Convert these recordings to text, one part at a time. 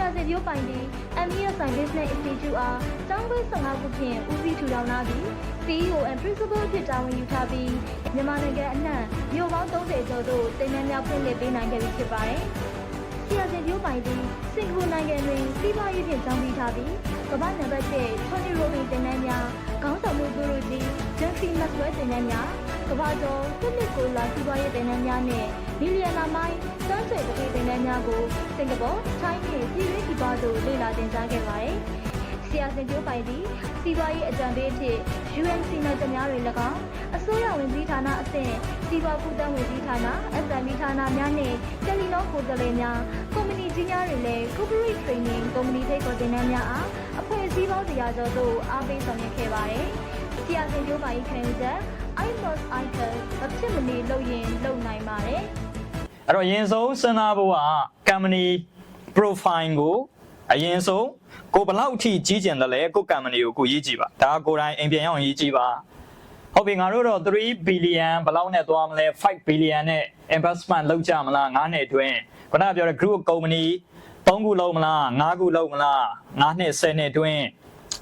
ရာစီပြိုးပိုင်ပြီး MESI Business Institute အားကျောင်းခွဲ15ခုဖြင့်ဦးစီးထူထောင်လာပြီး CEO and Principal ဖြစ်တာဝန်ယူထားပြီးမြန်မာနိုင်ငံအနှံ့မြို့ပေါင်း30ကျော်သို့တင်နန်းများဖွင့်လှစ်ပေးနိုင်ခဲ့ပြီဖြစ်ပါတယ်။ ဆရာစီပြိုးပိုင်ပြီးစင်ကာပူနိုင်ငံတွင်စီးပွားရေးဖြင့်ကျောင်းပြီးထားပြီးကမ္ဘာနံပါတ်1 Tony Robbins တင်နန်းများခေါင်းဆောင်မှုသူတို့ကြီး Jeffrey Maxwell တင်နန်းများကမ္ဘာကျော်တစ်နှစ်ကိုလာစီးပွားရေးတင်နန်းများနဲ့မီလီယံနာမိုင်းစမ်းဆွေတတိတင်နန်းများကိုစင်ကာပူ၊ထိုင်းနဲ့ပြည်တွင်းပြည်ပသို့လေ့လာသင်ကြားခဲ့ပါတယ်။ ဆရာစင်ကျိုးပိုင်သည်စီးပွားရေးအကြံပေးအဖြစ် UNC နဲ့တများတွေ၎င်းအစိုးရဝင်ကြီးဌာနအဆင့်စီးပွားကူးတန်းဝင်ကြီးဌာန SME ဌာနများနဲ့တယ်လီနောကိုယ်စားလှယ်များကုမ္ပဏီကြီးများတွေလည်း corporate training ကုမ္ပဏီထိပ်ပေါ်တင်နန်းများအားအဖွဲ့အစည်းပေါင်းတရားကျော်သို့အားပေးဆောင်ရွက်ခဲ့ပါတယ်။ဆရာစင်ကျိုးပိုင်ခံယူချက် I must icon အဖြစ်မနေလုပ်ရင်လုပ်နိုင်ပါတယ်။အဲ့တော့အရင်ဆုံးစဉ်းစားဖို့က company profile ကို အရင်ဆုံးကိုဘယ်လောက်အထိကြီးကျယ်တယ်လဲကို company ကိုကိုရေးကြည့်ပါဒါကကိုယ်တိုင်အိမ်ပြန်ရအောင်ရေးကြည့်ပါဟုတ်ပြီငါတို့တော့3 billion ဘယ်လောက်နဲ့သွားမလဲ5 billion နဲ့ investment လုပ်ကြမလား9နှစ်အတွင်းခုနကပြောတဲ့ group company 3ခုလုံးမလား5ခုလုံးမလား9နှစ်10နှစ်အတွင်း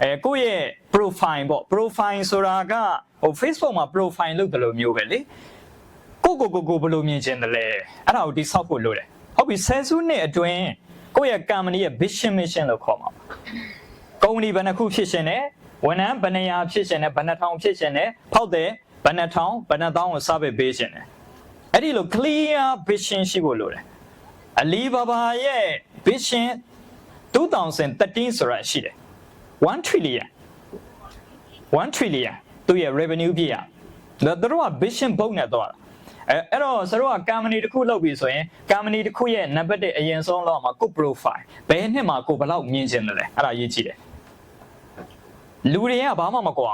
အဲကိုယ့်ရဲ့ profile ပေါ့ profile ဆိုတာကဟို Facebook မှာ profile လုပ်တယ်လို့မျိုးပဲလေကိုကိုကိုကိုဘယ်လိုမြင်ချင်တယ်လဲအဲ့ဒါကိုတိဆောက်ဖို့လိုတယ်ဟုတ်ပြီဆယ်စုနှစ်အတွင်း ကိုယ့်ရဲ့ company ရဲ့ vision mission လို့ခေါ်မှာပါကုမ္ပဏီဘယ်နှခုဖြစ်ရှင်လဲဝန်ထမ်းဘယ်နှရာဖြစ်ရှင်လဲဘယ်နှထောင်ဖြစ်ရှင်လဲဖောက်တယ်ဘယ်နှထောင်ဘယ်နှသောင်းကို service ပေးရှင်လဲအဲ့ဒီလို clear vision ရှိဖို့လိုတယ် Alibaba ရဲ့ vision 2013ဆိုတာရှိတယ်1 trillion 1 trillion သူ့ရဲ့ revenue ပြည့်ရဒါသူတို့က vision ဘုတ်နဲ့တော့တာ အဲအဲ့တော့ဆရာတို့က company တစ်ခုလုပ်ပြီဆိုရင် company တစ်ခုရဲ့ number 1အရင်ဆုံးလောက်မှာကို profile ဘယ်နှစ်မှာကိုဘယ်လောက်မြင်ချင်တယ်လဲအဲ့ဒါရေးကြည့်တယ်လူတွေကဘာမှမကွာ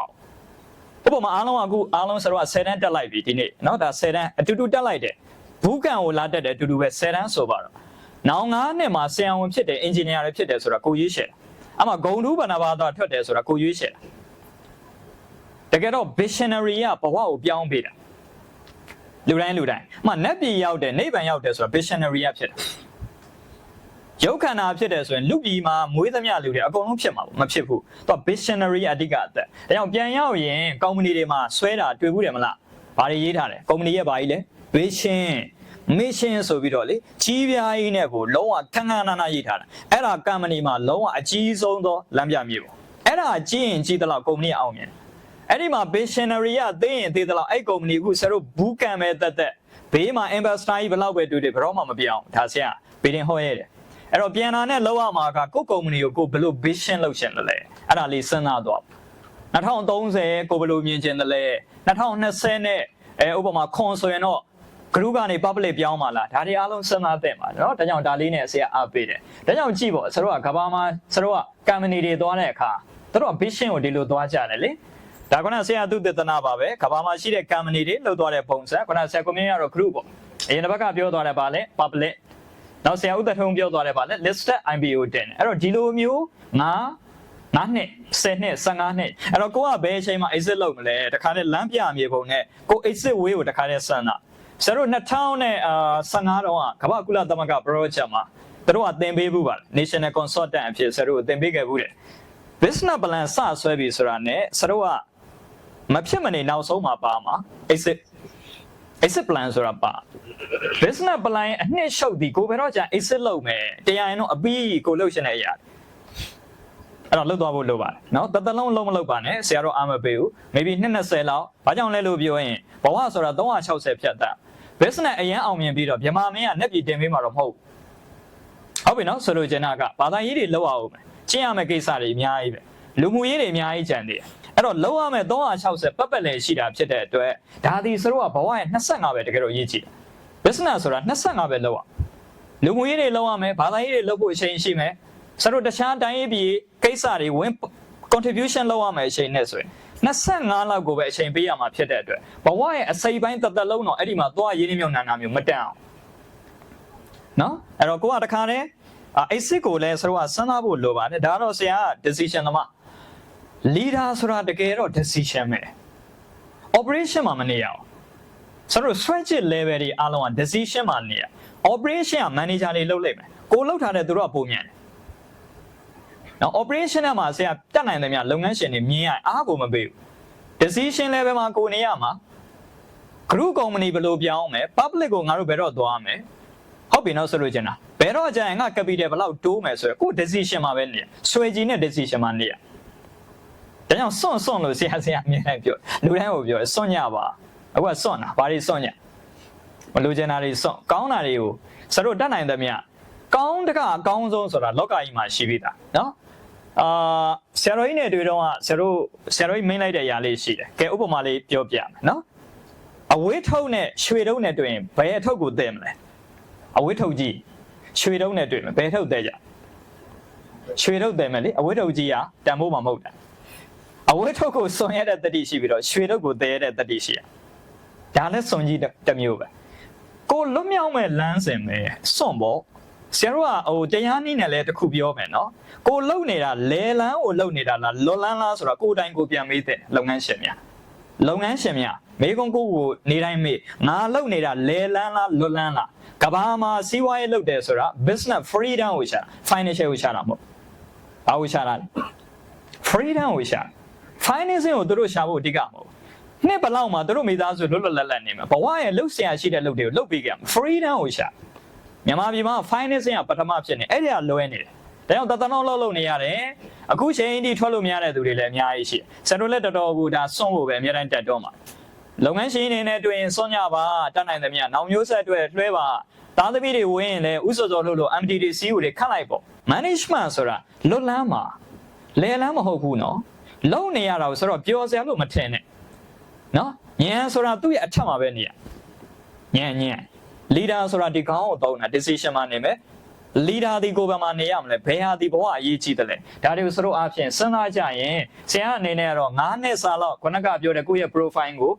ဘူးဥပမာအားလုံးကအခုအားလုံးဆရာတို့က10တန်းတက်လိုက်ပြီဒီနေ့เนาะဒါ10တန်းအတူတူတက်လိုက်တယ်ဘူးကန်ကိုလာတက်တယ်အတူတူပဲ10တန်းဆိုပါတော့နောင်9နှစ်မှာဆရာဝန်ဖြစ်တယ် engineer တွေဖြစ်တယ်ဆိုတာကိုရွေးချယ်တာအမှဂုံတူးဘဏ္ဍာဘာသာထွက်တယ်ဆိုတာကိုရွေးချယ်တာ တကယ်တော့ visionary ကဘဝကိုပြောင်းပေးတာ လူတိုင်းလူတိုင်းအမှနတ်ပြည်ရောက်တယ်နိဗ္ဗာန်ရောက်တယ်ဆိုတာ visionary ကဖြစ်တာရုပ်ခန္ဓာဖြစ်တယ်ဆိုရင်လူပြည်မှာမွေးသမျှလူတွေအကုန်လုံးဖြစ်မှာပေါ့မဖြစ်ဘူးသူက visionary အဓိကအသက်ဒါကြောင့်ပြန်ရောက်ရင်ကုမ္ပဏီတွေမှာဆွဲတာတွေ့ဘူးတယ်မလားဘာတွေရေးထားလဲကုမ္ပဏီရဲ့ဘာကြီးလဲ vision mission ဆိုပြီးတော့လေကြီးပြားကြီးနဲ့ကိုလုံးဝခန်းခန်းနာနာရေးထားတာအဲ့ဒါ company မှာလုံးဝအကြီးဆုံးသောလမ်းပြမြေပေါ့အဲ့ဒါကြီးရင်ကြီးတော့ကုမ္ပဏီအောင်မြင်တယ် အဲ့ဒီမှာ visionary ကသိရင်သိသလောက်အဲ့ကုမ္ပဏီအခုဆရာတို့ဘူးကံပဲတက်တက်ဘေးမှာ investor ကြီးဘယ်လောက်ပဲတွေ့တွေ့ဘယ်တော့မှမပြောင်းဒါဆရာဘီဒင်ဟောရဲတယ်အဲ့တော့ပြန်လာနဲ့လောက်ရမှာကကိုယ့်ကုမ္ပဏီကိုကိုဘယ်လို vision လုပ်ရှင်တယ်လဲအဲ့ဒါလေးစဉ်းစားတော့2030ကိုဘယ်လိုမြင်ချင်တယ်လဲ2020နဲ့အဲဥပမာခွန်ဆိုရင်တော့ group ကနေ public ပြောင်းပါလားဒါတွေအားလုံးစဉ်းစားသင့်ပါเนาะဒါကြောင့်ဒါလေးနဲ့ဆရာအားပေးတယ်ဒါကြောင့်ကြည့်ပေါ့ဆရာတို့ကကဘာမှာဆရာတို့က company တွေသွားတဲ့အခါတို့က vision ကိုဒီလိုသွားကြတယ်လေ ဒါကနဆရာသူတေသနာပါပဲကဘာမှာရှိတဲ့ company တွေလှုပ်သွားတဲ့ပုံစံကနဆရာကွန်မြူနတီကတော့ group ပေါ့အရင်တစ်ဘက်ကပြောသွားတယ်ပါလေ public နောက်ဆရာဥဒထုံပြောသွားတယ်ပါလေ listed IPO တင်တယ်အဲ့တော့ဒီလိုမျိုးငါ9နှစ်10နှစ်15နှစ်အဲ့တော့ကိုကဘယ်အချိန်မှာ exit လုပ်မလဲတခါနဲ့လမ်းပြမြေပုံနဲ့ကို exit way ကိုတခါနဲ့ဆန်းတာဆရာတို့2015တော့ကကမ္ဘာကုလသမဂ္ဂ project မှာသူတို့ကသင်ပေးဘူးပါ National Consultant အဖြစ်ဆရာတို့သင်ပေးခဲ့ဘူးတယ် business plan စဆွဲပြီဆိုတာနဲ့ဆရာတို့က မဖြစ်မနေနောက်ဆုံးမှာပါမှာ exit exit plan ဆိုတာပါ business plan အနှစ်ရှုပ်ဒီကိုဘယ်တော့ကြာ exit လုပ်မယ်တရားရင်တော့အပြီးကိုလှုပ်ရှင်တဲ့အရာအဲ့တော့လှုပ်သွားဖို့လိုပါတယ်နော်တသက်လုံးလုံးမလှုပ်ပါနဲ့ဆရာတော်အားမပေးဘူး maybe 220လောက်ဘာကြောင့်လဲလို့ပြောရင်ဘဝဆိုတာ360ဖြတ်တာ business အရင်အောင်မြင်ပြီးတော့မြန်မာမင်းကလက်ပြည်တင်ပေးမှာတော့မဟုတ်ဟုတ်ပြီနော်ဆိုလိုချင်တာကဘာသာရေးတွေလောက်အောင်မယ်ကျင့်ရမယ့်ကိစ္စတွေအများကြီးပဲလူမှုရေးတွေအများကြီးကြံသေးတယ် အဲ့တော့လောက်ရမယ့်360ပတ်ပတ်လည်ရှိတာဖြစ်တဲ့အတွက်ဒါဒီဆိုတော့ဘဝရဲ့25ပဲတကယ်တော့ရေးကြည့်တယ် business ဆိုတာ25ပဲလောက်ရလူမှုရေးတွေလောက်ရမယ်ဘာသာရေးတွေလောက်ဖို့အချိန်ရှိမယ်ဆရာတို့တခြားတိုင်းရေးပြည်ကိစ္စတွေဝင် contribution လောက်ရမယ်အချိန်နဲ့ဆိုရင်25လောက်ကိုပဲအချိန်ပေးရမှာဖြစ်တဲ့အတွက်ဘဝရဲ့အစိပ်ပိုင်းတသက်လုံးတော့အဲ့ဒီမှာသွားရင်းနှီးမြှုပ်နှံတာမျိုးမတန်အောင်နော်အဲ့တော့ကိုကတခါတည်းအဲ့စစ်ကိုလည်းဆိုတော့စဉ်းစားဖို့လိုပါတယ်ဒါကတော့ဆရာက decision သမား leader ဆိုတာတကယ်တော့ decision ပဲ operation မှာမနေရအောင်ဆိုတော့ strategic level တွေအားလုံးက decision မှာနေရ operation က manager တွေလုပ်လိုက်မယ်ကိုလှုပ်ထားတဲ့သူတို့ကပုံမြန်တယ်နော် operation ထဲမှာဆရာတက်နိုင်တယ်များလုပ်ငန်းရှင်တွေမြင်ရအားကိုမပေးဘူး decision level မှာကိုနေရမှာ group company ဘယ်လိုပြောင်းမလဲ public ကိုငါတို့ဘယ်တော့သွားမလဲဟုတ်ပြီနော်ဆိုလို့ချင်တာဘယ်တော့ကြာရင်ငါ capital ဘယ်လောက်တိုးမယ်ဆိုရယ်ကို decision မှာပဲနေရဆွေကြီးနဲ့ decision မှာနေရ ဒါကြောင့်စွန့်စွန့်လို့ဆရာဆရာအမြင်နဲ့ပြောလူတိုင်းကိုပြောစွန့်ညပါအခုကစွန့်တာဘာတွေစွန့်ညမလူချင်တာတွေစွန့်ကောင်းတာတွေကိုစတို့တတ်နိုင်သမျှကောင်းတကအကောင်းဆုံးဆိုတာလောကကြီးမှာရှိပြီသားနော်အာဆရာတော်ကြီးနဲ့တွေ့တော့ကဆရာတို့ဆရာတော်ကြီးမင်းလိုက်တဲ့အရာလေးရှိတယ်ကဲဥပမာလေးပြောပြမယ်နော်အဝေးထုတ်နဲ့ရွှေတုံးနဲ့တွေ့ရင်ဘယ်အထုပ်ကိုသဲမလဲအဝေးထုတ်ကြီးရွှေတုံးနဲ့တွေ့မယ်ဘယ်ထုတ်သဲကြရွှေတုံးသဲမယ်လေအဝေးထုတ်ကြီးကတန်ဖိုးမှာမဟုတ်တာ အဝေးထုတ်ကိုစွန်ရတဲ့တတိရှိပြီးတော့ရွှေတုံးကိုသဲရတဲ့တတိရှိရဒါလည်းစွန်ကြီးတစ်မျိုးပဲကိုလွတ်မြောက်မဲ့လမ်းစဉ်ပဲစွန်ပေါ့ဆရာတို့ကဟိုတရားနည်းနဲ့လည်းတစ်ခုပြောမယ်နော်ကိုလုံနေတာလဲလန်းကိုလုံနေတာလားလွတ်လန်းလားဆိုတော့ကိုယ်တိုင်ကိုပြန်မေးတဲ့လုပ်ငန်းရှင်များလုပ်ငန်းရှင်များမေကွန်ကိုကိုနေတိုင်းမေးငါလုပ်နေတာလဲလန်းလားလွတ်လန်းလားကဘာမှာစီးပွားရေးလုပ်တယ်ဆိုတာ business freedom ကိုရှာ financial ကိုရှာတာမဟုတ်ဘာကိုရှာတာလဲ freedom ကိုရှာ financing ကိုတို့ရှာဖို့အဓိကမဟုတ်ဘူးနှစ်ဘလောက်မှာတို့မိသားစုလွတ်လွတ်လပ်လပ်နေမှာဘဝရဲ့လှုပ်ရှားရှိတဲ့လုပ်တွေကိုလုပ်ပေးကြမှာ freedom ကိုရှာမြန်မာပြည်မှာ financing ကပထမဖြစ်နေအဲ့ဒီကလွဲနေတယ်ဒါကြောင့်တသနောက်လောက်လုပ်နေရတယ်အခုချိန်ထိထွက်လို့မရတဲ့သူတွေလည်းအများကြီးရှိတယ်ဆန်တို့လည်းတော်တော်ကိုဒါစွန့်ဖို့ပဲအများတိုင်းတက်တော့မှာလုပ်ငန်းရှင်တွေနဲ့တွေ့ရင်စွန့်ကြပါတတ်နိုင်သမျှနောက်မျိုးဆက်အတွက်လွှဲပါသားသမီးတွေဝင်ရင်လည်းဥစောစောလို့လို့ MTDC ကိုတွေခတ်လိုက်ပေါ့ management ဆိုတာလွတ်လန်းမှာလဲလန်းမဟုတ်ဘူးနော် လုံနေရတာကိုဆိုတော့ပျော်စရာလို့မထင်နဲ့နော်ညံဆိုတာသူ့ရဲ့အထက်မှာပဲနေရညံညံ leader ဆိုတာဒီကောင်းကိုတောင်းတာ decision မှာနေမယ် leader ဒီကိုယ်ပဲမှာနေရမလဲဘယ်ဟာဒီဘဝအရေးကြီးတယ်လဲဒါတွေကိုစတို့အားဖြင့်စဉ်းစားကြရင်ဆရာအနေနဲ့ကတော့9နှစ်စာလောက်ခုနကပြောတဲ့ကိုယ့်ရဲ့ profile ကို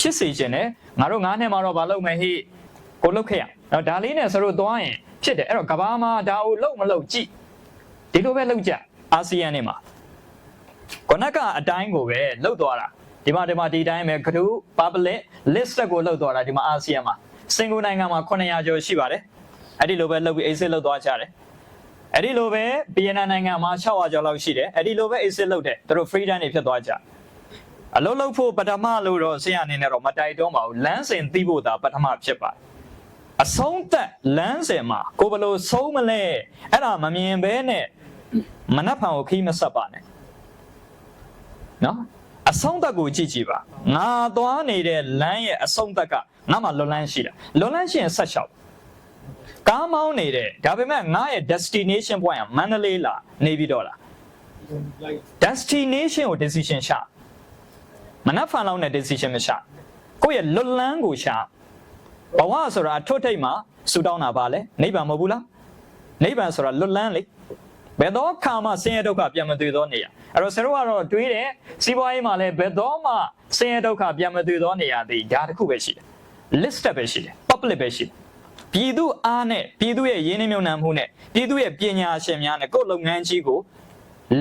ဖြစ်စေခြင်းနဲ့ငါတို့9နှစ်မှာတော့မလုပ်မယ်ဟိကိုလုပ်ခဲ့ရနော်ဒါလေးနဲ့စတို့သွားရင်ဖြစ်တယ်အဲ့တော့ကဘာမှာဒါကိုလုပ်မလုပ်ကြည့်ဒီလိုပဲလုပ်ကြအာဆီယံနေမှာ ခုနကအတိုင်းကိုပဲလှုပ်သွားတာဒီမှာဒီမှာဒီတိုင်းပဲကတူ public list ကိုလှုပ်သွားတာဒီမှာအာဆီယံမှာစင်ကာပူနိုင်ငံမှာ900ကျော်ရှိပါတယ်အဲ့ဒီလိုပဲလှုပ်ပြီး exit လှုပ်သွားကြတယ်အဲ့ဒီလိုပဲဗီယက်နမ်နိုင်ငံမှာ600ကျော်လောက်ရှိတယ်အဲ့ဒီလိုပဲ exit လှုပ်တယ်သူတို့ freedom တွေဖြစ်သွားကြအလုပ်လုပ်ဖို့ပထမလို့တော့ဆရာအနေနဲ့တော့မတိုက်တွန်းပါဘူးလမ်းစဉ်သိဖို့သာပထမဖြစ်ပါတယ်အဆုံးသက်လမ်းစဉ်မှာကိုဘယ်လိုဆုံးမလဲအဲ့ဒါမမြင်ဘဲနဲ့မနှက်ဖန်ကိုခီးမဆက်ပါနဲ့ နော်အဆုံးသက်ကိုကြည့်ကြည့်ပါငါသွားနေတဲ့လမ်းရဲ့အဆုံးသက်ကငါမှလွန်လန်းရှိတာလွန်လန်းရှိရင်ဆက်လျှောက်ကားမောင်းနေတယ်ဒါပေမဲ့ငါရဲ့ destination point ကမန္တလေးလားနေပြီးတော့လား destination ကို decision ရှာမနှက်ဖန်လောက်နဲ့ decision မရှာကိုယ့်ရဲ့လွတ်လန်းကိုရှာဘဝဆိုတာအထွတ်ထိပ်မှာဆူတောင်းတာပါလေနိဗ္ဗာန်မဟုတ်ဘူးလားနိဗ္ဗာန်ဆိုတာလွတ်လန်းလေ ဘယ်တော့ခါမှဆင်းရဲဒုက္ခပြန်မတွေ့သောနေရအဲ့တော့ဆရာတို့ကတော့တွေးတယ်စီးပွားရေးမှာလည်းဘယ်တော့မှဆင်းရဲဒုက္ခပြန်မတွေ့သောနေရသည်ဒါတစ်ခုပဲရှိတယ် list ပဲရှိတယ် public ပဲရှိတယ်ပြည်သူအားနဲ့ပြည်သူရဲ့ရင်းနှီးမြှုပ်နှံမှုနဲ့ပြည်သူရဲ့ပညာရှင်များနဲ့ကိုယ့်လုပ်ငန်းကြီးကို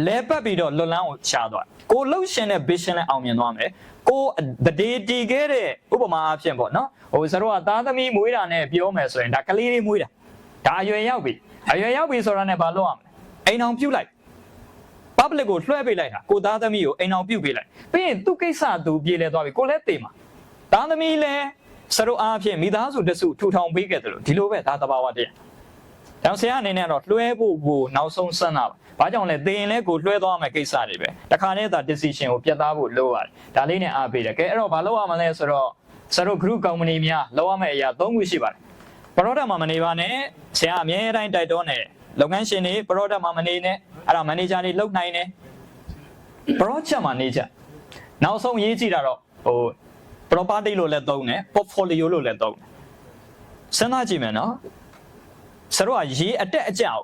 လဲပတ်ပြီးတော့လွတ်လန်းကိုရှာသွားကိုလှုပ်ရှင်တဲ့ vision နဲ့အောင်မြင်သွားမယ်ကိုတဒေတီခဲ့တဲ့ဥပမာအဖြစ်ပေါ့နော်ဟိုစတို့ကသားသမီးမွေးတာနဲ့ပြောမယ်ဆိုရင်ဒါကလေးလေးမွေးတာဒါအရွယ်ရောက်ပြီအရွယ်ရောက်ပြီဆိုတာနဲ့ဘာလုပ်ရမလဲ အိမ်အောင်ပြုတ်လိုက် public ကိုလွှဲပေးလိုက်တာကိုသားသမီးကိုအိမ်အောင်ပြုတ်ပေးလိုက်ပြီးရင်သူ့ကိစ္စသူပြေးလဲသွားပြီကိုလည်းတေမှာသားသမီးလည်းစတို့အားဖြင့်မိသားစုတစုထူထောင်ပေးခဲ့တယ်လို့ဒီလိုပဲဒါသဘာဝတရား။ဒါဆရာအနေနဲ့တော့လွှဲဖို့ကိုနောက်ဆုံးစမ်းတာပါ။ဘာကြောင့်လဲသင်ရင်လည်းကိုလွှဲသွားမယ်ကိစ္စတွေပဲ။တခါနဲ့သာ decision ကိုပြတ်သားဖို့လိုရတယ်။ဒါလေးနဲ့အားပေးတယ်။ကဲအဲ့တော့ဘာလုပ်ရမလဲဆိုတော့စတို့ group company များလုပ်ရမယ့်အရာ၃ခုရှိပါတယ်။ product မှာမနေပါနဲ့ဆရာအမြဲတမ်းတိုက်တွန်းတယ် လုပ်ငန်းရှင်တွေ product မှာမနေနဲ့အဲ့ဒါ manager တွေလုပ်နိုင်တယ် project မှာနေကြနောက်ဆုံးရေးကြည့်တာတော့ဟို property လို့လည်းသုံးတယ် portfolio လို့လည်းသုံးတယ်စဉ်းစားကြည့်မယ်နော်ဆရာတို့ကရေးအတက်အကျကို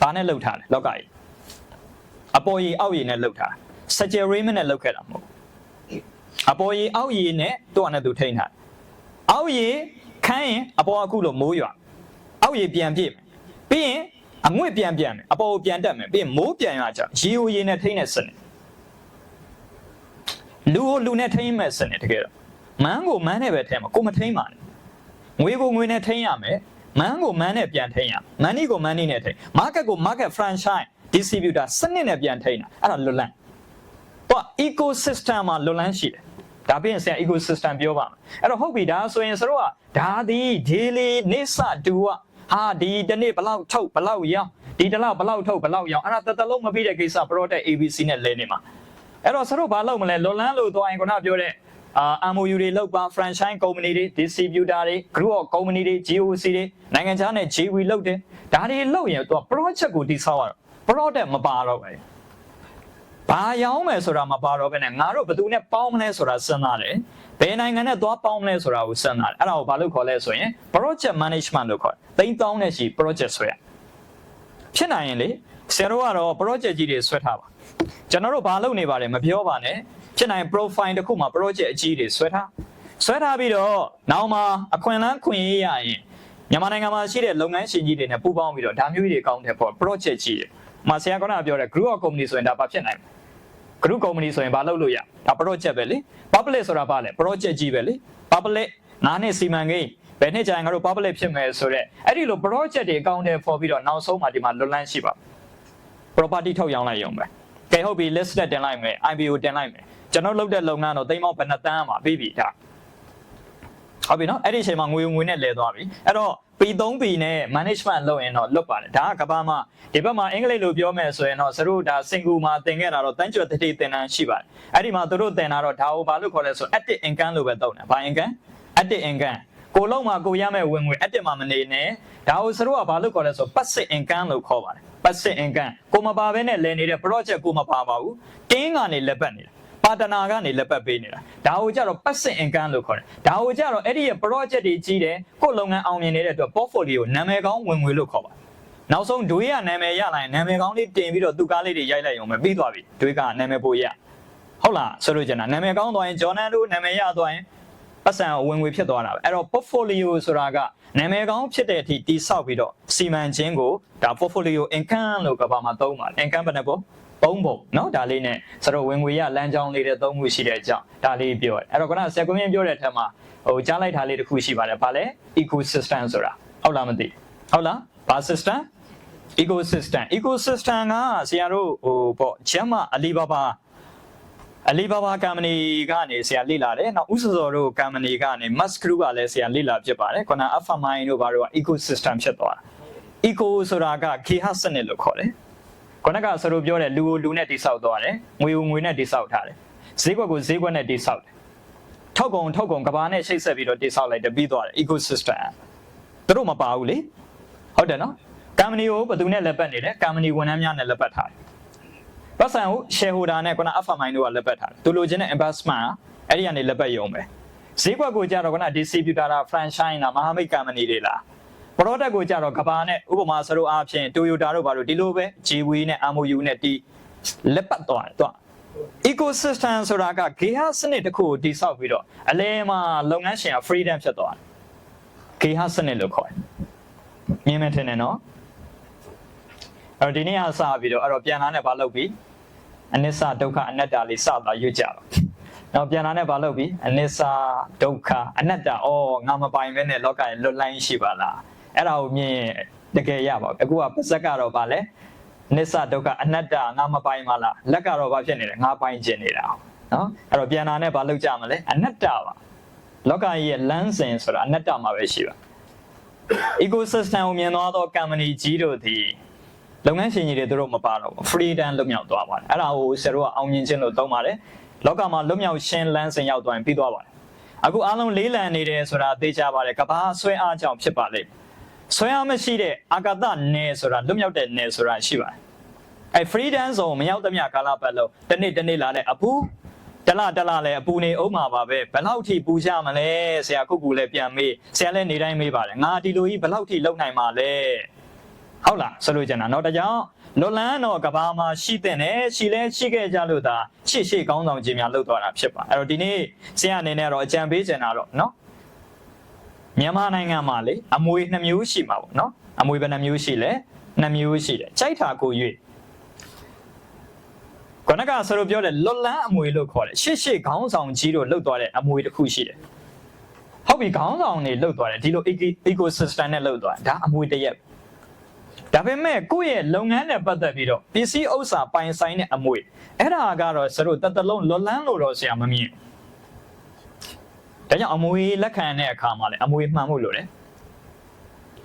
ဘာနဲ့လှုပ်ထားလဲလောက်ကကြီးအပေါ်ကြီးအောက်ကြီးနဲ့လှုပ်ထား suggeriment နဲ့လှုပ်ခဲ့တာမဟုတ်အပေါ်ကြီးအောက်ကြီးနဲ့သူ့အနေနဲ့သူထိန်းထားအောက်ကြီးခန်းရင်အပေါ်အခုလို့မိုးရွာအောက်ကြီးပြန်ပြည့်မယ် ပြီးရင်အငွေ့ပြန်ပြန်မယ်အပေါ်ကိုပြန်တက်မယ်ပြီးရင်မိုးပြန်ရွာကြရေကိုရေနဲ့ထိန်းတဲ့စနစ်လူကိုလူနဲ့ထိန်းမဲ့စနစ်တကယ်တော့မန်းကိုမန်းနဲ့ပဲထိန်းမှာကိုမထိန်းပါနဲ့ငွေကိုငွေနဲ့ထိန်းရမယ်မန်းကိုမန်းနဲ့ပြန်ထိန်းရမန်းနီကိုမန်းနီနဲ့ထိန်း market ကို market franchise distributor စနစ်နဲ့ပြန်ထိန်းတာအဲ့ဒါလွတ်လပ်တော့ ecosystem မှာလွတ်လပ်ရှိတယ်ဒါပြင်ဆရာ ecosystem ပြောပါမယ်အဲ့တော့ဟုတ်ပြီဒါဆိုရင်စတို့ကဒါဒီ daily နေစတူက ဟာဒီတနေ့ဘလောက်ထုတ်ဘလောက်ရောင်းဒီတစ်လောက်ဘလောက်ထုတ်ဘလောက်ရောင်းအဲ့ဒါတသက်လုံးမပြီးတဲ့ကိစ္စ product ABC နဲ့လဲနေမှာအဲ့တော့စတို့ဘာလုပ်မလဲလွတ်လပ်လို့သွားရင်ခုနပြောတဲ့အာ MOU တွေလောက်ပါ franchise company တွေ distributor တွေ group of company တွေ GOC တွေနိုင်ငံခြားနဲ့ JV လောက်တယ်ဒါတွေလောက်ရင်သူက project ကိုတိဆောက်ရတော့ product မပါတော့ဘူး ဘာရောင်းမယ်ဆိုတာမပါတော့ဘဲနဲ့ငါတို့ဘယ်သူနဲ့ပေါင်းမလဲဆိုတာစဉ်းစားတယ်ဘယ်နိုင်ငံနဲ့သွားပေါင်းမလဲဆိုတာကိုစဉ်းစားတယ်အဲ့ဒါကိုဘာလို့ခေါ်လဲဆိုရင် project management လို့ခေါ်တယ်တိန်းတောင်းတဲ့ရှိ project ဆိုရဖြစ်နိုင်ရင်လေဆရာတို့ကတော့ project ကြီးတွေဆွဲထားပါကျွန်တော်တို့ဘာလုပ်နေပါတယ်မပြောပါနဲ့ဖြစ်နိုင် profile တစ်ခုမှာ project အကြီးတွေဆွဲထားဆွဲထားပြီးတော့နောက်မှာအခွင့်အလမ်းခွင့်ရရရင်မြန်မာနိုင်ငံမှာရှိတဲ့လုပ်ငန်းရှင်ကြီးတွေနဲ့ပူးပေါင်းပြီးတော့ဒါမျိုးတွေကောင်းတဲ့ပေါ့ project ကြီးတွေ။မှာဆရာကပြောတဲ့ group of company ဆိုရင်ဒါဘာဖြစ်နိုင်လဲ group company ဆိုရင်ဘာလုပ်လို့ရဒါ project ပဲလေ public ဆိုတာဘာလဲ project ကြီးပဲလေ public ငါးနှစ်စီမံကိန်းဘယ်နှစ်ကြာရင်ငါတို့ public ဖြစ်မယ်ဆိုတော့အဲ့ဒီလို project တွေအကောင့်ထဲပေါ်ပြီးတော့နောက်ဆုံးမှဒီမှာလွတ်လန်းရှိပါ property ထုတ်ရောင်းလိုက်ရုံပဲကဲဟုတ်ပြီ list တင်လိုက်မယ် IPO တင်လိုက်မယ်ကျွန်တော်လုပ်တဲ့လုပ်ငန်းတော့သိမ်းမောက်ဘယ်နှစ်တန်းမှာပြီးပြီဒါဟုတ်ပြီနော်အဲ့ဒီအချိန်မှာငွေငွေနဲ့လဲသွားပြီအဲ့တော့ P3P နဲ့ management လုပ်ရင်တော့လွတ်ပါတယ်ဒါကကဘာမှာဒီဘက်မှာအင်္ဂလိပ်လိုပြောမယ်ဆိုရင်တော့စတို့ဒါစင်ကူမှာသင်ခဲ့တာတော့တန်းကျွတ်တတိသင်တန်းရှိပါတယ်အဲ့ဒီမှာသူတို့သင်တာတော့ဒါကိုဘာလို့ခေါ်လဲဆို active income လို့ပဲသုံးတယ်ဘာ income active income ကိုလုံးမှာကိုရမဲ့ဝင်ငွေ active မှာမနေနဲ့ဒါကိုစတို့ကဘာလို့ခေါ်လဲဆို passive income လို့ခေါ်ပါတယ် passive income ကိုမပါဘဲနဲ့လည်နေတဲ့ project ကိုမပါပါဘူးတင်းကနေလက်ပတ်နေတာ ပါတနာကနေလက်ပတ်ပေးနေတာဒါကိုကြတော့ passive income လို့ခေါ်တယ်ဒါကိုကြတော့အဲ့ဒီရဲ့ project တွေကြီးတယ်ကိုလုပ်ငန်းအောင်မြင်နေတဲ့အတွက် portfolio နာမည်ကောင်းဝင်ငွေလို့ခေါ်ပါတယ်နောက်ဆုံးဒွေးကနာမည်ရလာရင်နာမည်ကောင်းလေးတင်ပြီးတော့သူ့ကားလေးတွေရိုက်လိုက်ရုံပဲပြီးသွားပြီဒွေးကနာမည်ပိုရဟုတ်လားဆိုလို့ကျင်တာနာမည်ကောင်းသွားရင်ဂျော်နန်တို့နာမည်ရသွားရင်ပတ်စံဝင်ငွေဖြစ်သွားတာပဲအဲ့တော့ portfolio ဆိုတာကနာမည်ကောင်းဖြစ်တဲ့အထိတိဆောက်ပြီးတော့စီမံခြင်းကိုဒါ portfolio income လို့ကဘာမှာသုံးပါတယ် income ဘယ်နှပေါ့ သုံးပုံเนาะဒါလေးနဲ့ဆိုတော့ဝင်ငွေရလမ်းကြောင်းလေးတဲ့သုံးခုရှိတဲ့အကြောင်းဒါလေးပြောတယ်အဲ့တော့ခုနဆယ်ကွန်မြင့်ပြောတဲ့အထက်မှာဟိုကြားလိုက်တာလေးတစ်ခုရှိပါတယ်ဗာလဲ ecosystem ဆိုတာဟုတ်လားမသိဟုတ်လားဘာ system ecosystem ecosystem ကဆရာတို့ဟိုပေါ့ချမ်းမအလီဘာဘာအလီဘာဘာ company ကနေဆရာလေ့လာတယ်နောက်ဥစစော်တို့ company ကနေ Musk Group ကလည်းဆရာလေ့လာဖြစ်ပါတယ်ခုန Alpha Mind တို့ဘာတို့က ecosystem ဖြစ်သွားတာ eco ဆိုတာကခေဟစနစ်လို့ခေါ်တယ် ခုနကဆရာတို့ပြောတဲ့လူကိုလူနဲ့တိဆောက်သွားတယ်ငွေကိုငွေနဲ့တိဆောက်ထားတယ်ဈေးကွက်ကိုဈေးကွက်နဲ့တိဆောက်တယ်ထောက်ကုံထောက်ကုံကဘာနဲ့ချိတ်ဆက်ပြီးတော့တိဆောက်လိုက်တယ်ပြီးသွားတယ် ecosystem သူတို့မပါဘူးလေဟုတ်တယ်နော် company ကိုဘယ်သူနဲ့လက်ပတ်နေလဲ company ဝန်ထမ်းများနဲ့လက်ပတ်ထားတယ်ပတ်စံကို shareholder နဲ့ခုန alpha mind တို့ကလက်ပတ်ထားတယ်သူလိုချင်တဲ့ investment ကအဲ့ဒီကနေလက်ပတ်ရုံပဲဈေးကွက်ကိုကြတော့ခုန distributor လား franchise လားမဟာမိတ် company တွေလား product ကိုကြတော့ကဘာနဲ့ဥပမာစရိုအားဖြင့် Toyota တို့ဘာလို့ဒီလိုပဲ JW နဲ့ MOU နဲ့တီးလက်ပတ်သွားတယ်တော့ ecosystem ဆိုတာကဂေဟစနစ်တစ်ခုကိုတိဆောက်ပြီးတော့အလဲမှာလုပ်ငန်းရှင်က freedom ဖြစ်သွားတယ်ဂေဟစနစ်လို့ခေါ်တယ်မြင်မယ်ထင်တယ်နော်အဲ့တော့ဒီနေ့ကစပြီးတော့အဲ့တော့ပြန်လာနဲ့ဘာလုပ်ပြီးအနိစ္စဒုက္ခအနတ္တလေးစသွားရွတ်ကြပါတော့ပြန်လာနဲ့ဘာလုပ်ပြီးအနိစ္စဒုက္ခအနတ္တဩငါမပိုင်ပဲနဲ့လောကရဲ့လွတ်လိုင်းရှိပါလား အဲ့ဒါကိုမြင်တကယ်ရပါဘူးအခုကပါဇက်ကတော့ဗာလဲအနိစ္စဒုက္ခအနတ္တငါမပိုင်ပါလားလက်ကတော့ဘာဖြစ်နေလဲငါပိုင်ကျင်နေတာနော်အဲ့တော့ပြန်လာနဲ့ဘာလုပ်ကြမလဲအနတ္တပါလောကရဲ့လမ်းစဉ်ဆိုတာအနတ္တမှာပဲရှိပါ ecosystem ကိုမြင်သွားသော company ကြီးတို့သည်လုပ်ငန်းရှင်ကြီးတွေသူတို့မပါတော့ဘူး freedom လွတ်မြောက်သွားပါတယ်အဲ့ဒါကိုဆရာတို့ကအောင်မြင်ခြင်းလို့သုံးပါတယ်လောကမှာလွတ်မြောက်ခြင်းလမ်းစဉ်ရောက်သွားရင်ပြီးသွားပါတယ်အခုအားလုံးလေးလံနေတယ်ဆိုတာသိကြပါတယ်ကဘာဆွဲအားကြောင့်ဖြစ်ပါလိမ့် ဆွဲအားမရှိတဲ့အာကာသနယ်ဆိုတာလွတ်မြောက်တဲ့နယ်ဆိုတာရှိပါတယ်အဲ freedom zone မရောက်သမျှကာလပတ်လုံးတစ်နေ့တစ်နေ့လာတဲ့အပူတလတလလည်းအပူနေအောင်မှာပါပဲဘယ်လောက်ထိပူကြမလဲဆရာခုကူလည်းပြန်မေးဆရာလည်းနေတိုင်းမေးပါတယ်ငါဒီလိုကြီးဘယ်လောက်ထိလုံနိုင်မှာလဲဟုတ်လားဆိုလို့ကျန်တာเนาะဒါကြောင့်လွန်လန်းတော့ကဘာမှာရှိတဲ့နဲ့ရှိလဲရှိခဲ့ကြလို့သာရှေ့ရှေ့ကောင်းဆောင်ခြင်းများလှုပ်သွားတာဖြစ်ပါအဲ့တော့ဒီနေ့ဆရာအနေနဲ့တော့အကြံပေးချင်တာတော့เนาะ မြန်မာနိုင်ငံမှာလေအမွေနှမျိုးရှိမှာပေါ့နော်အမွေဘယ်နှမျိုးရှိလဲနှမျိုးရှိတယ်ကြိုက်တာကို၍ခဏကဆိုလိုပြောတယ်လွတ်လန်းအမွေလို့ခေါ်တယ်ရှစ်ရှစ်ခေါင်းဆောင်ကြီးတို့လှုပ်သွားတဲ့အမွေတစ်ခုရှိတယ်ဟုတ်ပြီခေါင်းဆောင်တွေလှုပ်သွားတယ်ဒီလို ecosystem နဲ့လှုပ်သွားတာဒါအမွေတရက်ဒါပေမဲ့ကိုယ့်ရဲ့လုပ်ငန်းနဲ့ပတ်သက်ပြီးတော့ပစ္စည်းဥစ္စာပိုင်ဆိုင်တဲ့အမွေအဲ့ဒါကတော့စတို့တတလုံးလွတ်လန်းလို့တော့ဆရာမမြင်ဘူး ဒါကြောင့်အမွေလက်ခံတဲ့အခါမှာလည်းအမွေမှန်မှုလိုတယ်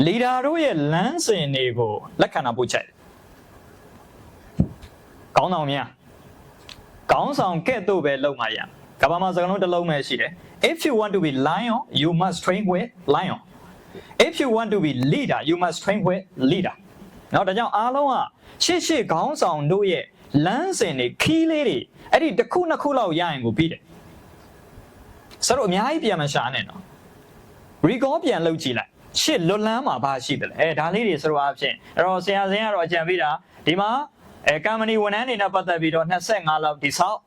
လီဒါတို့ရဲ့လမ်းစဉ်တွေကိုလက်ခံတာပို့ချက်ကောင်းဆောင်များကောင်းဆောင်ကဲ့သို့ပဲလုပ်မှရကဘာမှာစကားလုံးတစ်လုံးပဲရှိတယ် if you want to be lion you must train with lion if you want to be leader you must train with leader နော်ဒါကြောင့်အားလုံးကရှေ့ရှေ့ခေါင်းဆောင်တို့ရဲ့လမ်းစဉ်တွေခီးလေးတွေအဲ့ဒီတစ်ခုနှစ်ခုလောက်ရရင်ကိုပြီးတယ် ဆိုတော့အများကြီးပြန်မရှာနဲ့နော် recall ပြန်လုပ်ကြည့်လိုက်ရှစ်လွတ်လန်းမှာဘာရှိတယ်လဲအဲဒါလေးတွေဆိုတော့အဖြစ်အဲ့တော့ဆရာစင်းကတော့အကြံပေးတာဒီမှာအဲ company ဝန်ထမ်းတွေနဲ့ပတ်သက်ပြီးတော့25လောက်ဒီဆောက်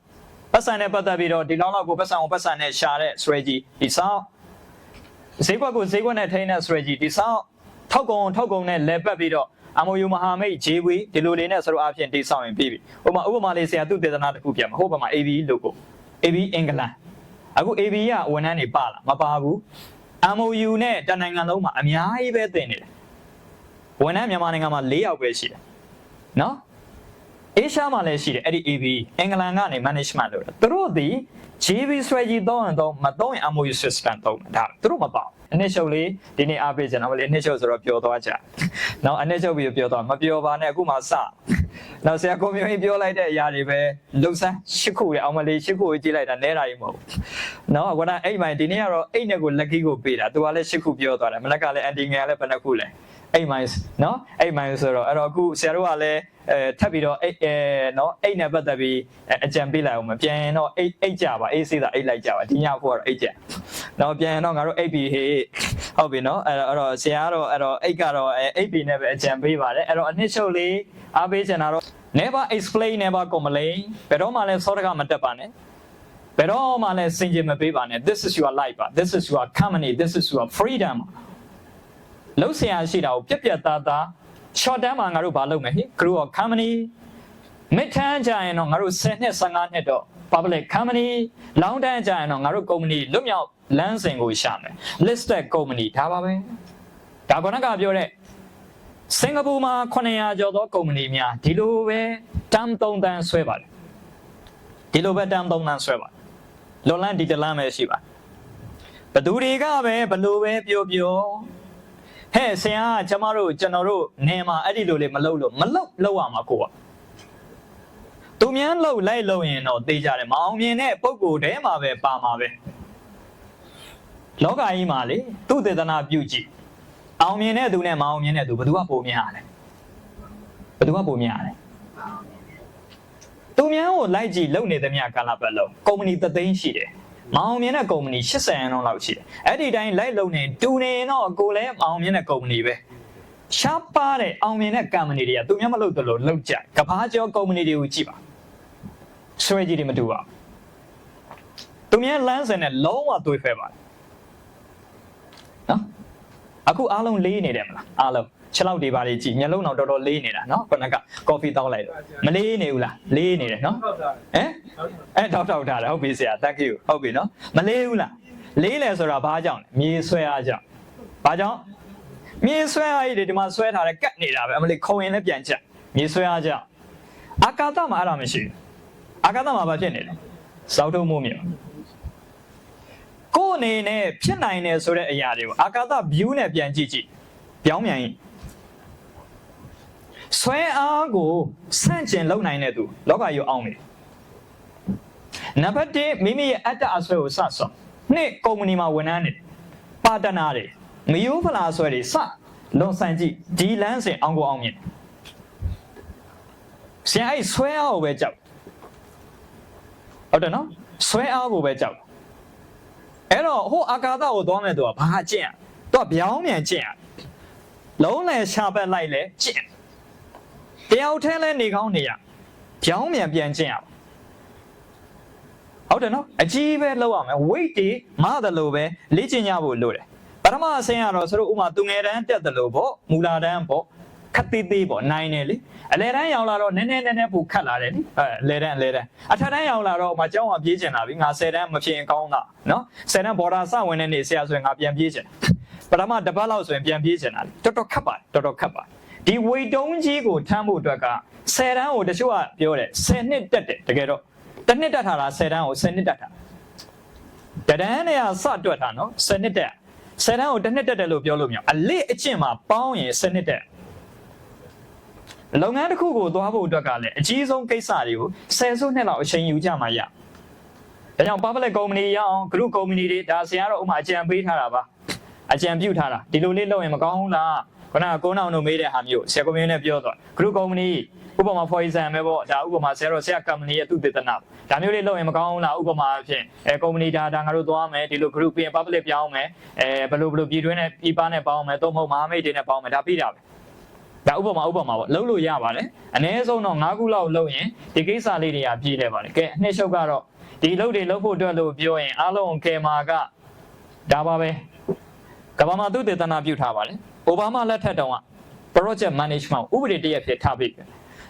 ပတ်စံနဲ့ပတ်သက်ပြီးတော့ဒီလောက်လောက်ကိုပတ်စံကိုပတ်စံနဲ့ရှာတဲ့ strategy ဒီဆောက်ဈေးကွက်ကိုဈေးကွက်နဲ့ထိန်းတဲ့ strategy ဒီဆောက်ထောက်ကုံထောက်ကုံနဲ့လဲပတ်ပြီးတော့ MOU မဟာမိတ် JW ဒီလိုလေးနဲ့ဆိုတော့အဖြစ်တိဆောက်ရင်ပြီးပြီဥပမာဥပမာလေးဆရာသူတေသနာတစ်ခုပြမှာဟုတ်ပါမှာ AB logo AB အင်္ဂလန် အခု AB ကဝန်ထမ်းတွေပါလားမပါဘူး MOU နဲ့တနိုင်ငံလုံးမှာအများကြီးပဲတင်နေတယ်ဝန်ထမ်းမြန်မာနိုင်ငံမှာ၄ယောက်ပဲရှိတယ်နော်အေရှားမှာလည်းရှိတယ်အဲ့ဒီ AB အင်္ဂလန်ကနေ management လုပ်တယ်သူတို့ဒီ JB strategy တော့ရင်တော့မတော့ရင် MOU system တော့ဒါသူတို့မပေါ့ initial လေးဒီနေ့အားပေးကြတော့လေ initial ဆိုတော့ပျော်သွားကြနော် initial ပြီးပျော်သွားမပျော်ပါနဲ့အခုမှစ နောက်ဆရာကိုမျိုးကြီးပြောလိုက်တဲ့အရာတွေပဲလှုပ်ဆန်းရှစ်ခုလေအောင်မလေးရှစ်ခုကိုကြည့်လိုက်တာနဲတာကြီးမဟုတ်ဘူးနော်ကွာအဲ့မိုင်ဒီနေ့ကတော့အိတ်နဲ့ကို lucky ကိုပေးတာသူကလည်းရှစ်ခုပြောသွားတယ်မလက်ကလည်း anti ငယ်ကလည်းဘယ်နှခုလဲ အိတ်မိုင်နော်အိတ်မိုင်ဆိုတော့အဲ့တော့အခုဆရာတို့ကလည်းအဲထပ်ပြီးတော့အိတ်အဲနော်အိတ်နဲ့ပတ်သက်ပြီးအကြံပေးလိုက်အောင်မပြန်ရင်တော့အိတ်အိတ်ကြပါအိတ်စေးတာအိတ်လိုက်ကြပါဒီညဖို့ကတော့အိတ်ကြနော်ပြန်ရင်တော့ငါတို့အိတ်ပြီးဟေးဟုတ်ပြီနော်အဲ့တော့အဲ့တော့ဆရာကတော့အဲ့တော့အိတ်ကတော့အိတ်ပြီးနဲ့ပဲအကြံပေးပါတယ်အဲ့တော့အနှစ်ချုပ်လေးအားပေးချင်တာတော့ never explain never complain ဘယ်တော့မှလည်းစောတကမတက်ပါနဲ့ဘယ်တော့မှလည်းစင်ကြင်မပေးပါနဲ့ this is your life ပါ this is your company this is your freedom လုံးဆရာရှိတာကိုပြက်ပြက်သားသား short term မှာငါတို့ဘာလုပ်မလဲဟိ group of company mid term ကြာရင်တော့ငါတို့10နှစ်15နှစ်တော့ public company long term ကြာရင်တော့ငါတို့ company လွတ်မြောက်လမ်းစဉ်ကိုရှာမယ် listed company ဒါပါပဲဒါကနကပြောတဲ့စင်ကာပူမှာ900ကျော်သော company များဒီလိုပဲတမ်3တန်းဆွဲပါတယ်ဒီလိုပဲတမ်3တန်းဆွဲပါတယ်လွန်လန်းဒီတလန်းပဲရှိပါဘသူတွေကပဲဘလို့ပဲပြောပြော ဟဲ့ဆရာကကျမတို့ကျွန်တော်တို့နေမှာအဲ့ဒီလိုလေးမလုပ်လို့မလုပ်လောက်ရမှာကိုကသူများလှုပ်လိုက်လို့ရင်တော့သိကြတယ်မအောင်မြင်တဲ့ပုံကိုယ်တဲမှာပဲပါမှာပဲလောကကြီးမှာလေသူသေသနာပြုကြည့်အောင်မြင်တဲ့သူနဲ့မအောင်မြင်တဲ့သူဘယ်သူကပိုများလဲဘယ်သူကပိုများလဲသူများကိုလိုက်ကြည့်လုံနေသမျှကာလပတ်လုံးကုမ္ပဏီသသိန်းရှိတယ် မအောင်မြင်တဲ့ကုမ္ပဏီ80ရန်လောက်ရှိတယ်အဲ့ဒီတိုင်းလိုက်လုံနေတူနေတော့ကိုလည်းမအောင်မြင်တဲ့ကုမ္ပဏီပဲရှားပါတဲ့အောင်မြင်တဲ့ကုမ္ပဏီတွေကသူများမလုပ်တယ်လို့လုပ်ကြကဘာကျော်ကုမ္ပဏီတွေကိုကြည့်ပါဆွဲကြည့်တယ်မတူပါဘူးသူများလမ်းစဉ်နဲ့လုံးဝတွေးဖဲပါတယ်နော်အခုအားလုံးလေးနေတယ်မလားအားလုံး ခြေလောက်တွေပါလေးကြည့်မျက်လုံးတော့တော်တော်လေးနေတာနော်ခုနကကော်ဖီတောက်လိုက်တော့မလေးနေဘူးလားလေးနေတယ်နော်ဟုတ်တာဟမ်အဲတောက်တောက်ထားတယ်ဟုတ်ပြီဆရာ thank you ဟုတ်ပြီနော်မလေးဘူးလားလေးလဲဆိုတာဘာကြောင့်လဲမြေဆွဲအားကြောင့်ဘာကြောင့်မြေဆွဲအားကြီးတွေဒီမှာဆွဲထားတယ်ကတ်နေတာပဲအမလေးခုံရင်လည်းပြန်ချက်မြေဆွဲအားကြောင့်အာကာသမှာအဲ့ဒါမရှိဘူးအာကာသမှာဘာဖြစ်နေလဲစောက်ထုံးမှုမြေကိုယ်အနေနဲ့ဖြစ်နိုင်တယ်ဆိုတဲ့အရာတွေကိုအာကာသ view နဲ့ပြန်ကြည့်ကြည့်ပြောင်းပြန်ရင် ဆွဲအားကိုဆန့်ကျင်လုပ်နိုင်တဲ့သူလောကကြီးကိုအောင်နေတယ်နံပါတ်1မိမိရဲ့အတ္တအဆွဲကိုစဆော့နှစ်ကုမ္ပဏီမှာဝန်ထမ်းတွေပါတနာတွေမယိုးဖလားဆွဲတွေစလွန်ဆန်ကြည့်ဒီလန်းစင်အောင်ကိုအောင်မြင်ဆရာအဲ့ဆွဲအားကိုပဲကြောက်ဟုတ်တယ်နော်ဆွဲအားကိုပဲကြောက်အဲ့တော့ဟိုအာကာသကိုသွားမဲ့သူကဘာကျင့်ရသူကပြောင်းမြန်ကျင့်ရလုံးလဲရှာပက်လိုက်လဲကျင့် တယောက်ထဲလဲနေကောင်းနေရပြောင်းမြန်ပြန်ကျင့်ရဟုတ်တယ်နော်အကြီးပဲလောက်ရမယ် weight တွေမတယ်လို့ပဲလေ့ကျင့်ကြဖို့လိုတယ်ပထမအဆင့်ကတော့ဆိုတော့ဥမာသူငယ်တန်းတက်တယ်လို့ပေါ့မူလာတန်းပေါ့ခက်သေးသေးပေါ့နိုင်တယ်လေအလဲတန်းရောက်လာတော့နည်းနည်းနည်းနည်းပိုခတ်လာတယ်လေအဲအလဲတန်းအလဲတန်းအထက်တန်းရောက်လာတော့မကျောင်းအောင်ပြေးကျင်လာပြီငါ10တန်းမဖြစ်ရင်ကောင်းတာနော်10တန်းဘော်ဒါစဝင်တဲ့နေ့ဆရာဆိုရင်ငါပြန်ပြေးကျင်ပထမတစ်ပတ်လောက်ဆိုရင်ပြန်ပြေးကျင်တာလေတော်တော်ခက်ပါတယ်တော်တော်ခက်ပါတယ် ဒီဝေတုံးကြီးကိုထမ်းဖို့အတွက်က10တန်းကိုတချို့ကပြောတယ်10နှစ်တက်တယ်တကယ်တော့တစ်နှစ်တက်ထားတာ10တန်းကို10နှစ်တက်တာတဒန်းနဲ့ကစတွက်တာနော်10နှစ်တက်10တန်းကိုတစ်နှစ်တက်တယ်လို့ပြောလို့မရဘူးအလေးအကျင့်မှာပေါင်းရင်10နှစ်တက်လုပ်ငန်းတစ်ခုကိုသွားဖို့အတွက်ကလည်းအကြီးဆုံးကိစ္စတွေကို10စုနှစ်လောက်အချိန်ယူကြမှာရဒါကြောင့် public company ရအောင် group company တွေဒါဆရာတော့ဥမာအကြံပေးထားတာပါအကြံပြုထားတာဒီလိုလေးလုပ်ရင်မကောင်းဘူးလား ခုနကကိုးနောင်တို့မေးတဲ့ဟာမျိုးဆရာကွန်မြူနဲ့ပြောသွား group company ဥပမာ for example ပေါ့ဒါဥပမာဆရာတော့ဆရာ company ရဲ့သူတည်တနာဒါမျိုးလေးလုပ်ရင်မကောင်းဘူးလားဥပမာအဖြစ်အဲ company ဒါဒါငါတို့သွားမယ်ဒီလို group ပြင် public ပြောင်းမယ်အဲဘယ်လိုဘယ်လိုပြည်တွင်းနဲ့ပြည်ပနဲ့ပေါင်းမယ်သို့မဟုတ်မဟာမိတ်တွေနဲ့ပေါင်းမယ်ဒါပြီးတာပဲဒါဥပမာဥပမာပေါ့လုံးလို့ရပါတယ်အနည်းဆုံးတော့9ခုလောက်လုပ်ရင်ဒီကိစ္စလေးတွေကပြည့်တယ်ပါတယ်ကဲအနှစ်ချုပ်ကတော့ဒီလုပ်တွေလုပ်ဖို့အတွက်လို့ပြောရင်အားလုံးကယ်မာကဒါပါပဲကမ္ဘာမှာသူတည်တနာပြုထားပါတယ် အိုဘားမားလက်ထက်တုန်းက project management ဥပဒေတရက်ဖြစ်ထားပြီ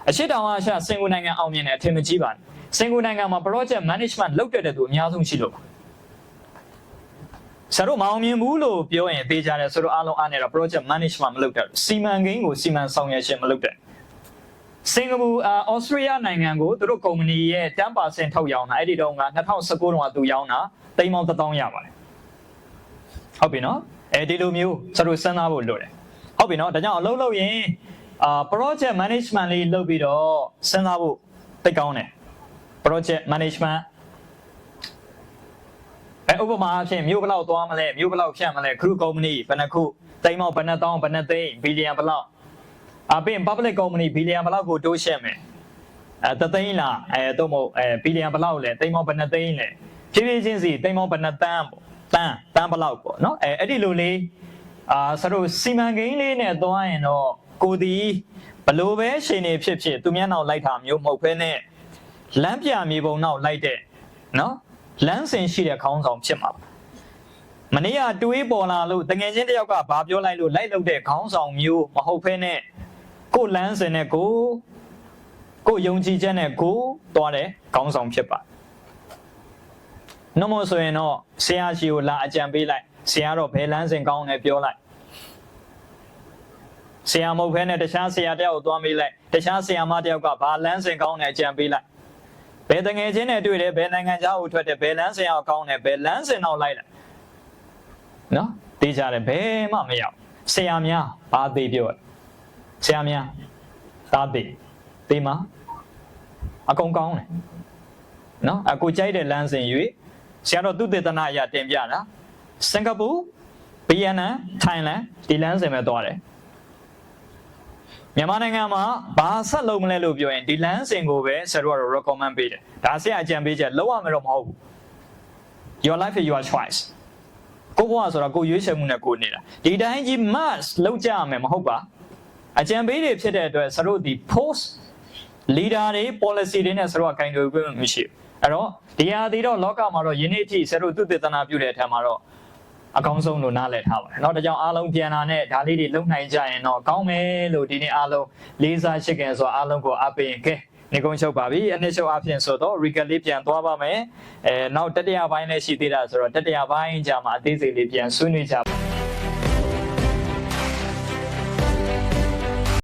အရှိတောင်အားရှစင်ကာနိုင်ငံအောင်မြင်တဲ့အထင်မကြီးပါနဲ့စင်ကာနိုင်ငံမှာ project management လုပ်တတ်တဲ့သူအများဆုံးရှိလို့ပါဆရာတို့မအောင်မြင်ဘူးလို့ပြောရင်ပေးကြတယ်ဆိုတော့အားလုံးအားနေတာ project management မလုပ်တတ်ဘူးစီမံကိန်းကိုစီမံဆောင်ရွက်ခြင်းမလုပ်တတ်စင်ကာပူအာဩစတြေးလျနိုင်ငံကိုသူတို့ကုမ္ပဏီရဲ့10%ထုတ်ရောင်းတာအဲ့ဒီတုန်းက2019တုန်းကသူရောင်းတာတိမ်ပေါင်း1000ရပါတယ်ဟုတ်ပြီနော် အဲဒီလိုမျိုးဆရာတို့စဉ်းစားဖို့လိုတယ်ဟုတ်ပြီနော်ဒါကြောင့်အလုပ်လုပ်ရင်အာ project management လေးလုပ်ပြီးတော့စဉ်းစားဖို့သိကောင်းတယ် project management အဲဥပမာအဖြစ်မြို့ဘယ်လောက်သွားမလဲမြို့ဘယ်လောက်ဖြတ်မလဲ group company ဘယ်နှခုတိမ်မောက်ဘယ်နှတောင်းဘယ်နှသိန်းဘီလီယံဘယ်လောက်အပြင် public company ဘီလီယံဘယ်လောက်ကိုတိုးရှက်မယ်အဲတသိန်းလားအဲတော့မဟုတ်အဲဘီလီယံဘယ်လောက်လဲတိမ်မောက်ဘယ်နှသိန်းလဲဖြည်းဖြည်းချင်းစီတိမ်မောက်ဘယ်နှတန်းပေါ့ တန်းတန်းဘယ်လောက်ပေါ့နော်အဲအဲ့ဒီလိုလေးအာဆိုတော့စီမံကိန်းလေးနဲ့သွားရင်တော့ကိုဒီဘလို့ပဲရှင်နေဖြစ်ဖြစ်သူမျက်နှာလိုက်တာမျိုးမဟုတ်ဘဲနဲ့လမ်းပြမြေပုံနောက်လိုက်တဲ့နော်လမ်းစဉ်ရှိတဲ့ခေါင်းဆောင်ဖြစ်မှာပါမနေ့ကတွေးပေါ်လာလို့တငယ်ချင်းတယောက်ကဘာပြောလိုက်လို့လိုက်လုပ်တဲ့ခေါင်းဆောင်မျိုးမဟုတ်ဘဲနဲ့ကိုယ်လမ်းစဉ်နဲ့ကိုယ်ကိုယ်ယုံကြည်ချက်နဲ့ကိုယ်သွားတဲ့ခေါင်းဆောင်ဖြစ်ပါ နှမဆိုရင်တော့ဆရာရှိကိုလာအကြံပေးလိုက်ဆရာတော့ဘယ်လမ်းစဉ်ကောင်းလဲပြောလိုက်ဆရာမဟုတ်ဘဲနဲ့တခြားဆရာတယောက်ကိုသွားမေးလိုက်တခြားဆရာမတယောက်ကဘာလမ်းစဉ်ကောင်းလဲအကြံပေးလိုက်ဘယ်တငယ်ချင်းနဲ့တွေ့တယ်ဘယ်နိုင်ငံခြားကိုထွက်တယ်ဘယ်လမ်းစဉ်အောင်ကောင်းတယ်ဘယ်လမ်းစဉ်အောင်လိုက်တယ်နော်တေးကြတယ်ဘယ်မှမရောက်ဆရာများဘာသေးပြောလဲဆရာများသားသေးသေးမအကုန်ကောင်းတယ်နော်အကိုကြိုက်တဲ့လမ်းစဉ်၍ ဆရာတော်သူတေသနာအရာတင်ပြတာစင်ကာပူဗီယက်နမ်ထိုင်းလန်ဒီလမ်းစဉ်ပဲသွားတယ်မြန်မာနိုင်ငံမှာဘာဆက်လုပ်မလဲလို့ပြောရင်ဒီလမ်းစဉ်ကိုပဲဆရာတို့ကတော့ recommend ပေးတယ်ဒါဆရာအကြံပေးချက်လောက်ရမယ်တော့မဟုတ်ဘူး your life is your choice ကိုဘွားဆိုတာကိုရွေးချယ်မှုနဲ့ကိုနေတာဒီတိုင်းကြီး must လောက်ကြရမယ်မဟုတ်ပါအကြံပေးတွေဖြစ်တဲ့အတွက်ဆရာတို့ဒီ post leader တွေ policy တွေနဲ့ဆရာတို့ကကင်တွေခွင့်မရှိဘူး အဲ့တော့ဒီဟာဒီတော့လောကမှာတော့ယနေ့အထိဆရာတို့သူတည်တနာပြုတဲ့အထက်မှာတော့အကောင်းဆုံးလို့နားလည်ထားပါတယ်เนาะဒါကြောင့်အားလုံးပြန်လာနဲ့ဒါလေးတွေလုံနိုင်ကြရင်တော့ကောင်းမယ်လို့ဒီနေ့အားလုံးလေးစားချစ်ခင်ဆိုအားလုံးကိုအားပေးရင်ကဲနေကုန်းချုပ်ပါပြီအနှစ်ချုပ်အဖြစ်ဆိုတော့ recap လေးပြန်သွားပါမယ်အဲနောက်တတိယပိုင်းလည်းရှိသေးတာဆိုတော့တတိယပိုင်းကြာမှာအသေးစိတ်လေးပြန်ဆွေးနွေးကြပါ